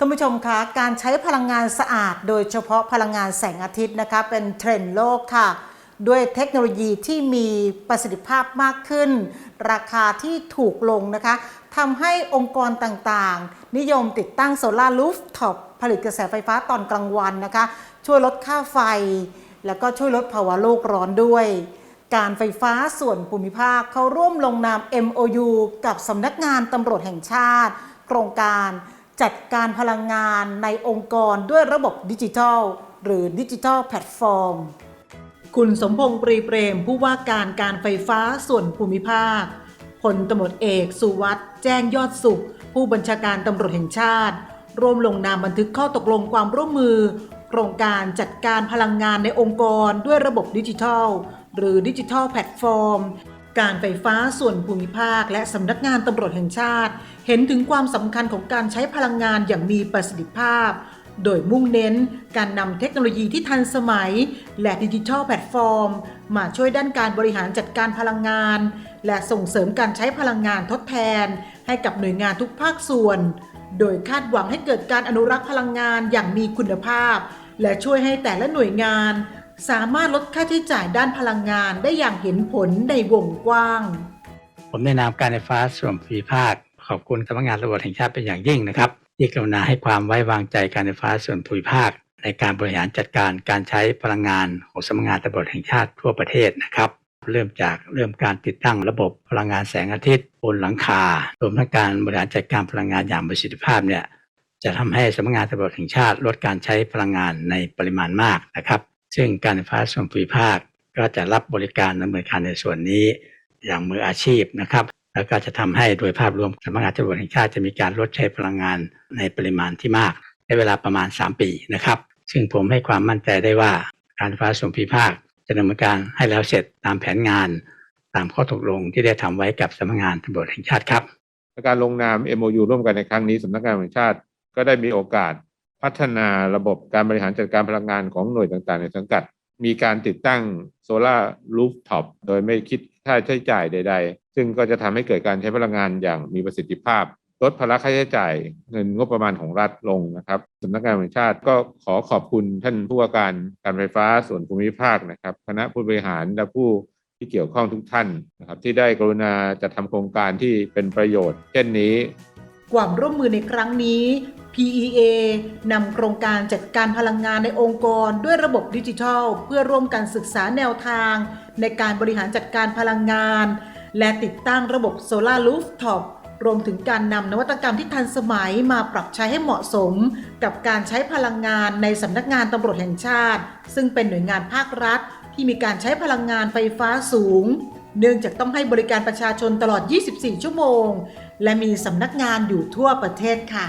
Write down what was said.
ท่านผู้ชมคะการใช้พลังงานสะอาด โดยเฉพาะพลังงานแสงอาทิตย์นะคะเป็นเทรนด์โลกค่ะ ด้วยเทคโนโลยีที่มีประสิทธิภาพมากขึ้น ราคาที่ถูกลงนะคะทำให้องค์กรต่างๆ นิยมติดตั้งโซลาร์รูฟท็อปผลิตกระแสไฟฟ้าตอนกลางวันนะคะ ช่วยลดค่าไฟ แล้วก็ช่วยลดภาวะโลกร้อนด้วย การไฟฟ้าส่วนภูมิภาคเขาร่วมลงนาม MOU กับสำนักงานตำรวจแห่งชาติ โครงการ จัดการพลังงานในองค์กรด้วยระบบดิจิทัล หรือดิจิทัลแพลตฟอร์ม คุณสมพงษ์ปรีเปรม ผู้ว่าการการไฟฟ้าส่วนภูมิภาคพลตำรวจเอกสุวัสด์แจ้งยอดสุข ผู้บัญชาการตำรวจแห่งชาติ ร่วมลงนามบันทึกข้อตกลงความร่วมมือ โครงการจัดการพลังงานในองค์กรด้วยระบบดิจิทัล หรือดิจิทัลแพลตฟอร์ม การไฟฟ้าส่วนภูมิภาค และสำนักงานตำรวจแห่งชาติ เห็นถึงความสำคัญของการใช้พลังงานอย่างมีประสิทธิภาพ โดยมุ่งเน้นการนำเทคโนโลยีที่ทันสมัย และดิจิทัลแพลตฟอร์ม มาช่วยด้านการบริหารจัดการพลังงาน และส่งเสริมการใช้พลังงานทดแทน ให้กับหน่วยงานทุกภาคส่วน โดยคาดหวังให้เกิดการอนุรักษ์พลังงานอย่างมีคุณภาพ และช่วยให้แต่ละหน่วยงาน สามารถลดค่าใช้จ่ายด้านพลังงานได้อย่างเห็นผลในวงกว้าง ผมในนามการไฟฟ้าส่วนภูมิภาค ขอบคุณสำนักงานตำรวจแห่งชาติเป็นอย่างยิ่งนะครับ ที่กรุณาให้ความไว้วางใจการไฟฟ้าส่วนภูมิภาค ในการบริหารจัดการการใช้พลังงานของสำนักงานตำรวจแห่งชาติทั่วประเทศนะครับเริ่มจากเริ่มการติดตั้งระบบพลังงานแสงอาทิตย์บนหลังคารวมทั้งการบริหารจัดการพลังงานอย่างประสิทธิภาพเนี่ยจะทำให้สำนักงานตำรวจแห่งชาติลดการใช้พลังงานในปริมาณมากนะครับ ซึ่งการไฟฟ้าส่วนภูมิภาคก็จะรับบริการดำเนินการในส่วนนี้อย่างมืออาชีพนะครับ แล้วก็จะทำให้โดยภาพรวมสำนักงานตำรวจแห่งชาติจะมีการลดใช้พลังงานในปริมาณที่มากในเวลาประมาณ 3 ปีนะครับ ซึ่งผมให้ความมั่นใจได้ว่าการไฟฟ้าส่วนภูมิภาคจะดำเนินการให้แล้วเสร็จตามแผนงาน ตามข้อตกลงที่ได้ทำไว้กับสำนักงานตำรวจแห่งชาติครับการลงนาม MOU ร่วมกันในครั้งนี้สำนักงานแห่งชาติก็ได้มีโอกาส พัฒนาระบบการบริหารจัดการพลังงานของหน่วยต่างๆ ในสังกัด มีการติดตั้งโซลาร์รูฟท็อปโดยไม่คิดค่าใช้จ่ายใด ๆ ซึ่งก็จะทำให้เกิดการใช้พลังงานอย่างมีประสิทธิภาพ ลดภาระค่าใช้จ่ายเงินงบประมาณของรัฐลงนะครับสำนักงานแห่งชาติก็ขอขอบคุณท่านผู้ว่าการการไฟฟ้าส่วนภูมิภาคนะครับคณะผู้บริหารและผู้ที่เกี่ยวข้องทุกท่านนะครับที่ได้กรุณาจะทำโครงการที่เป็นประโยชน์ เช่นนี้ ความร่วมมือในครั้งนี้ PEA นำโครงการจัดการพลังงานในองค์กรด้วยระบบดิจิทัล เพื่อร่วมกันศึกษาแนวทาง ในการบริหารจัดการพลังงาน และติดตั้งระบบโซลารูฟท็อปรวมถึงการนำนวัตกรรมที่ทันสมัยมาปรับใช้ให้เหมาะสม กับการใช้พลังงานในสำนักงานตำรวจแห่งชาติ ซึ่งเป็นหน่วยงานภาครัฐ ที่มีการใช้พลังงานไฟฟ้าสูง เนื่องจากต้องให้บริการประชาชนตลอด 24 ชั่วโมง และมีสำนักงานอยู่ทั่วประเทศค่ะ